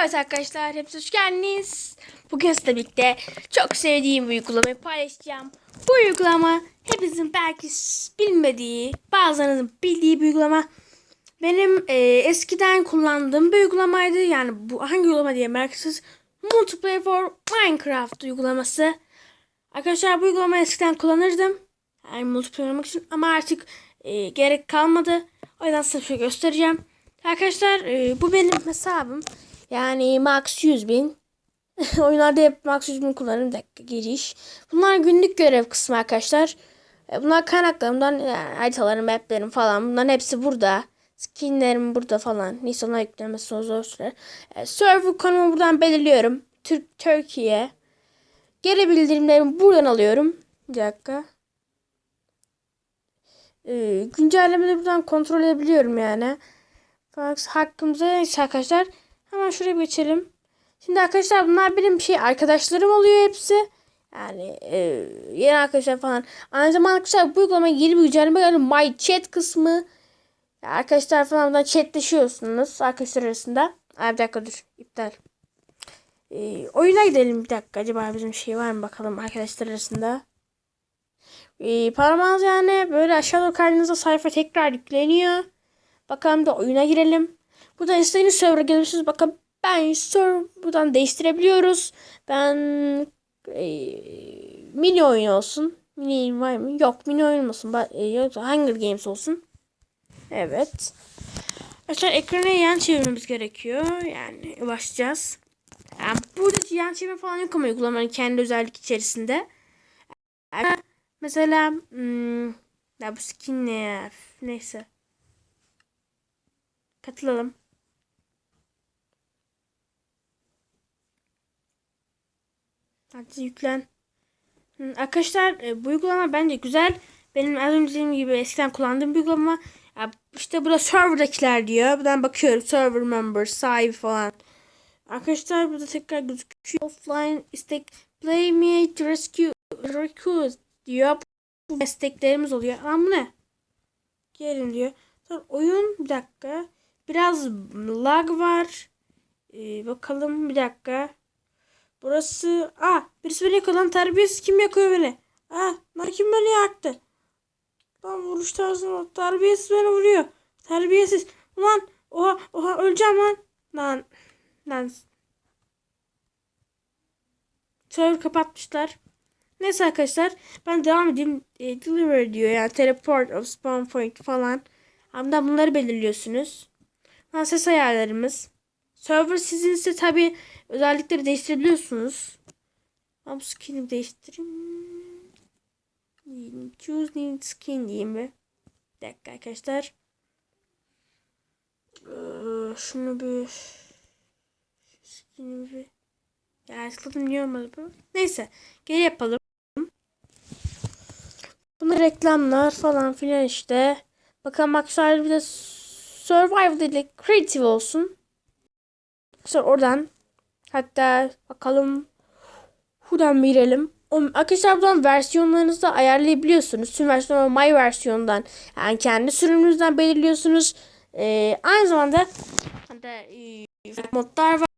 Evet arkadaşlar hepsi hoş geldiniz. Bugün sizle birlikte çok sevdiğim bir uygulamayı paylaşacağım. Bu uygulama hepinizin belki bilmediği, bazılarınızın bildiği bir uygulama. Benim e, eskiden kullandığım bir uygulamaydı. Yani bu hangi uygulama diye meraklısı Multiplayer for Minecraft uygulaması. Arkadaşlar bu uygulamayı eskiden kullanırdım. Yani multiplayer oynamak için ama artık e, gerek kalmadı. O yüzden size şöyle göstereceğim. Arkadaşlar e, bu benim hesabım. Yani max 100 bin. Oyunlarda hep max 100 bin kullanırım. Dakika giriş. Bunlar günlük görev kısmı arkadaşlar. E, bunlar kaynaklarımdan yani haritalarım, maplerim falan. Bunların hepsi burada. Skinlerim burada falan. Neyse onlar yüklenmesi zor, sürer. E, server konumu buradan belirliyorum. Türk Türkiye. Geri bildirimlerimi buradan alıyorum. Bir dakika. E, güncellemeleri buradan kontrol edebiliyorum yani. Fax hakkımıza arkadaşlar. Hemen şuraya geçelim. Şimdi arkadaşlar bunlar benim şey arkadaşlarım oluyor hepsi. Yani e, yeni arkadaşlar falan. Aynı zamanda arkadaşlar bu uygulamaya yeni bir güncelleme geldi. My Chat kısmı. Arkadaşlar falan buradan chatleşiyorsunuz arkadaşlar arasında. Ay bir dakika dur. iptal. E, oyuna gidelim bir dakika. Acaba bizim şey var mı bakalım arkadaşlar arasında. E, parmağınız yani böyle aşağı doğru kaydığınızda sayfa tekrar yükleniyor. Bakalım da oyuna girelim. Burada istediğiniz server'a gelirsiniz. Bakın ben server buradan değiştirebiliyoruz. Ben e, mini oyun olsun. Mini var mı? Yok mini oyun. Ba e, yoksa Hunger Games olsun. Evet. Arkadaşlar ekranı yan çevirmemiz gerekiyor. Yani başlayacağız. Yani burada yan çevirme falan yok ama uygulamanın kendi özellik içerisinde. Yani mesela hmm, ya bu skin ne ya? Neyse. Katılalım. Hadi yüklen. Arkadaşlar e, bu uygulama bence güzel. Benim az önce dediğim gibi eskiden kullandığım bir uygulama. Ya, işte burada serverdakiler diyor. Buradan bakıyorum. Server member, sahibi falan. Arkadaşlar burada tekrar gözüküyor. Offline istek playmate rescue request diyor. Bu desteklerimiz oluyor. Ama bu ne? Gelin diyor. Sonra oyun bir dakika. Biraz lag var. Ee, bakalım bir dakika. Burası. Ah birisi beni yakıyor lan terbiyesiz kim yakıyor beni? Ah lan kim beni yaktı? Lan vuruş tarzı terbiyesiz beni vuruyor. Terbiyesiz. Ulan oha oha öleceğim lan. Lan lan. Server kapatmışlar. Neyse arkadaşlar ben devam edeyim. E, deliver diyor yani teleport of spawn point falan. Hem de bunları belirliyorsunuz. Ha, ses ayarlarımız. Server sizinse tabi özellikleri değiştirebiliyorsunuz. Bu skin'i değiştireyim. Choose new skin diyeyim bir. Bir dakika arkadaşlar. Ee, şunu bir skin'i bir ya tıkladım niye olmadı bu? Neyse. Geri yapalım. Bunlar reklamlar falan filan işte. Bakalım arkadaşlar bir de survival ile creative olsun. Sonra oradan hatta bakalım buradan girelim. Arkadaşlar buradan versiyonlarınızı da ayarlayabiliyorsunuz. Tüm versiyonu My versiyondan yani kendi sürümünüzden belirliyorsunuz. Ee, aynı zamanda hatta e, modlar var.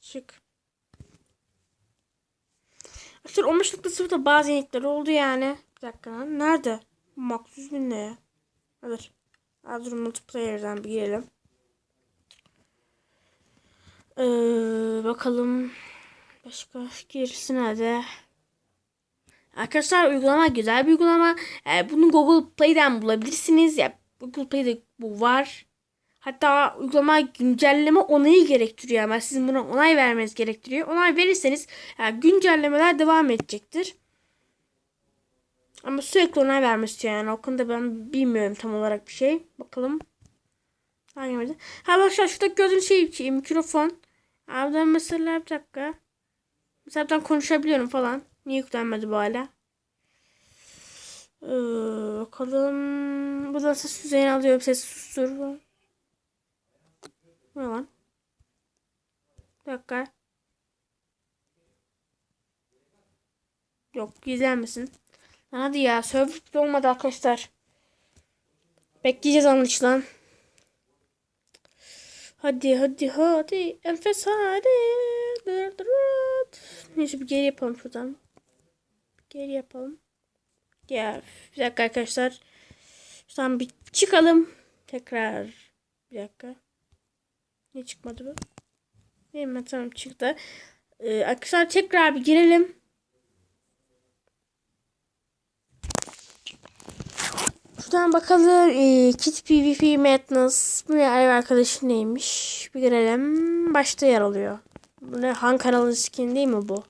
Çık. Arkadaşlar 15.0'da bazı yenilikler oldu yani. Bir dakika nerede? Maksuz bin ne ya? Hadi. Azure Multiplayer'dan bir girelim. Ee, bakalım. Başka girsin hadi. Arkadaşlar uygulama güzel bir uygulama. Ee, bunu Google Play'den bulabilirsiniz. Ya Google Play'de bu var. Hatta uygulama güncelleme onayı gerektiriyor. Yani sizin buna onay vermeniz gerektiriyor. Onay verirseniz yani güncellemeler devam edecektir. Ama sürekli onay vermesi yani. O konuda ben bilmiyorum tam olarak bir şey. Bakalım. Hangi vardı? Ha şu şurada gördüğünüz şey, şey mikrofon. Abi mesela bir dakika. Mesela ben konuşabiliyorum falan. Niye yüklenmedi bu hala? Ee, bakalım. Buradan ses düzeyini alıyorum. Ses sustur. Ne lan? Bir dakika. Yok gizlenmesin. Lan Hadi ya server olmadı arkadaşlar. Bekleyeceğiz anlaşılan. Hadi hadi hadi. Enfes hadi. Dır. Neyse bir geri yapalım şuradan. Geri yapalım. Ya bir dakika arkadaşlar. Şuradan bir çıkalım. Tekrar. Bir dakika. Ne çıkmadı bu? Değil? Tamam çıktı. Ee, arkadaşlar tekrar bir girelim. Şuradan bakalım. Ee, Kit PvP Madness. Bu ne ev arkadaşı neymiş? Bir girelim. Başta yer alıyor. Bu ne? Han kanalı skin değil mi bu?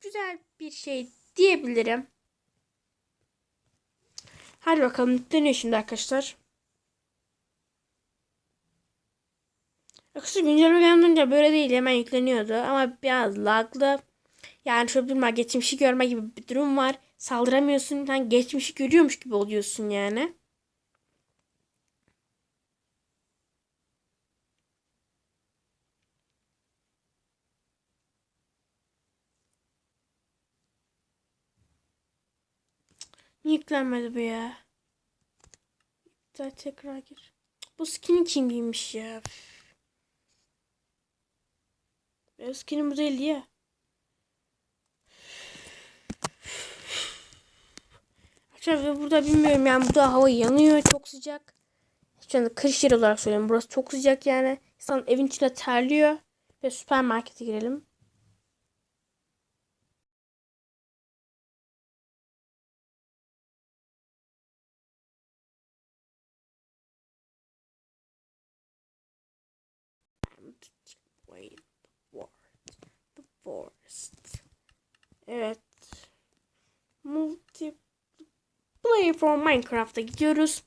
Güzel bir şey diyebilirim. Hadi bakalım dönüyor şimdi arkadaşlar. Arkadaşlar güncelleme gelmeden böyle değil hemen yükleniyordu ama biraz laglı. Yani şöyle bir geçmişi görme gibi bir durum var. Saldıramıyorsun. Yani geçmişi görüyormuş gibi oluyorsun yani. Niye yüklenmedi bu ya? Güzel tekrar gir. Bu skin kim giymiş ya? Benim skinim bu değildi ya. Arkadaşlar burada bilmiyorum yani burada hava yanıyor çok sıcak. Şu anda Kırşehir olarak söylüyorum. Burası çok sıcak yani. İnsan evin içinde terliyor. Ve süpermarkete girelim. Evet. Multiplayer for Minecraft'a gidiyoruz.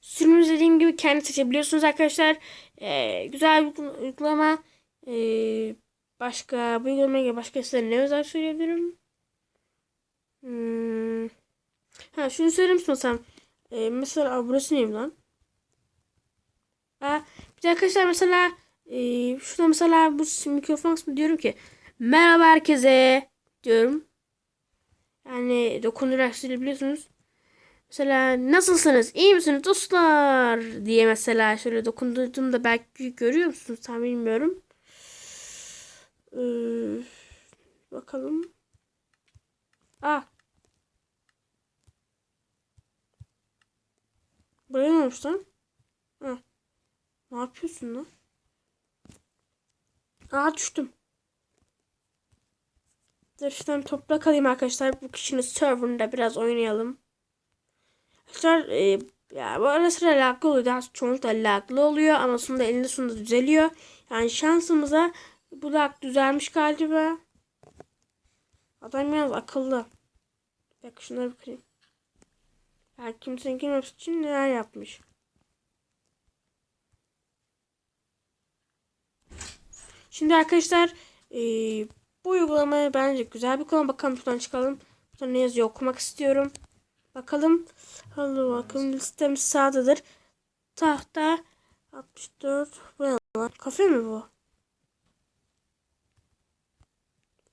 Sürümünüz dediğim gibi kendi seçebiliyorsunuz arkadaşlar. Ee, güzel bir uygulama. Ee, başka bu uygulamaya başka size ne özel söyleyebilirim? Hmm. Ha şunu söyleyeyim sana. Ee, mesela burası neyim lan? Aa, bir de arkadaşlar mesela ee, şurada mesela bu mikrofon kısmı diyorum ki merhaba herkese diyorum. Yani dokunarak silebiliyorsunuz. Mesela nasılsınız? İyi misiniz dostlar? diye mesela şöyle dokunduğumda belki görüyor musunuz? Tam bilmiyorum. Ee, bakalım. Ah. Buraya ne olmuş. Ne yapıyorsun lan? Aa düştüm. Dur şuradan toprak alayım arkadaşlar. Bu kişinin serverında biraz oynayalım. Arkadaşlar e, ya bu ara sıra laglı oluyor. Daha çoğunlukla laglı oluyor ama sonunda elinde sonunda düzeliyor. Yani şansımıza bu lag düzelmiş galiba. Adam biraz akıllı. Bak şunları bir kırayım. Ya kimsenin girmemesi için neler yapmış. Şimdi arkadaşlar e, bu uygulamaya bence güzel bir konu. Bakalım buradan çıkalım. Burada ne yazıyor okumak istiyorum. Bakalım. Hadi bakalım listemiz sağdadır. Tahta 64. Bu ne lan? Kafe mi bu?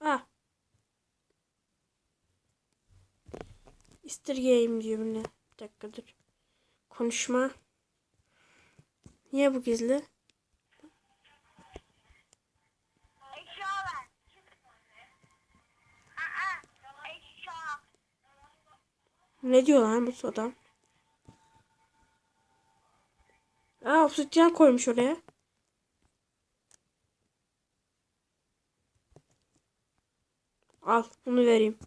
Ah. İstirgeyim diyor ne? Bir dakika dur. Konuşma. Niye bu gizli? Eşya ver. Aa, eşya. Ne diyor lan bu adam? Aa obsidyen koymuş oraya. Al bunu vereyim.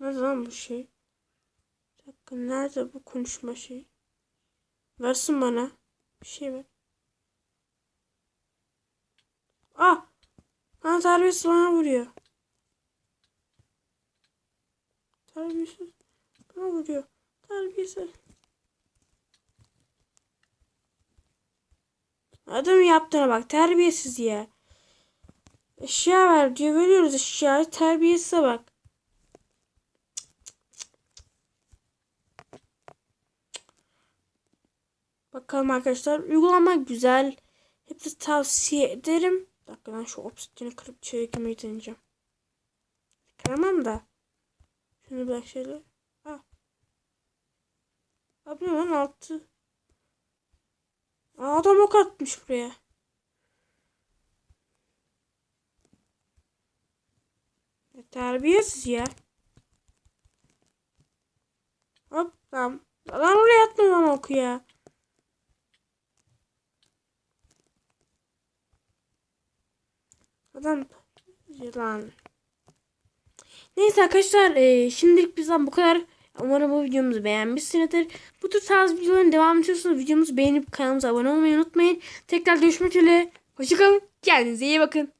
Nerede lan bu şey? Bir dakika nerede bu konuşma şey? Versin bana. Bir şey ver. Ah! Ha terbiyesiz bana vuruyor. Terbiyesiz bana vuruyor. Terbiyesiz. Adam yaptığına bak terbiyesiz ya. Eşya ver diyor veriyoruz eşyayı terbiyesize bak. Bakalım arkadaşlar uygulama güzel. Hepsi tavsiye ederim. Bir dakika ben şu obsidiyeni kırıp çevirmeyi deneyeceğim. Kıramam da. Şunu bırak şöyle. Ha. Abi ne lan altı. Aa, adam ok atmış buraya. Ya, terbiyesiz ya. Hop tamam. Lan oraya atma lan oku ya. Adam yılan. Neyse arkadaşlar e, şimdilik bizden bu kadar. Umarım bu videomuzu beğenmişsinizdir. Bu tür tarz videoların devamı istiyorsanız videomuzu beğenip kanalımıza abone olmayı unutmayın. Tekrar görüşmek üzere. Hoşçakalın. Kendinize iyi bakın.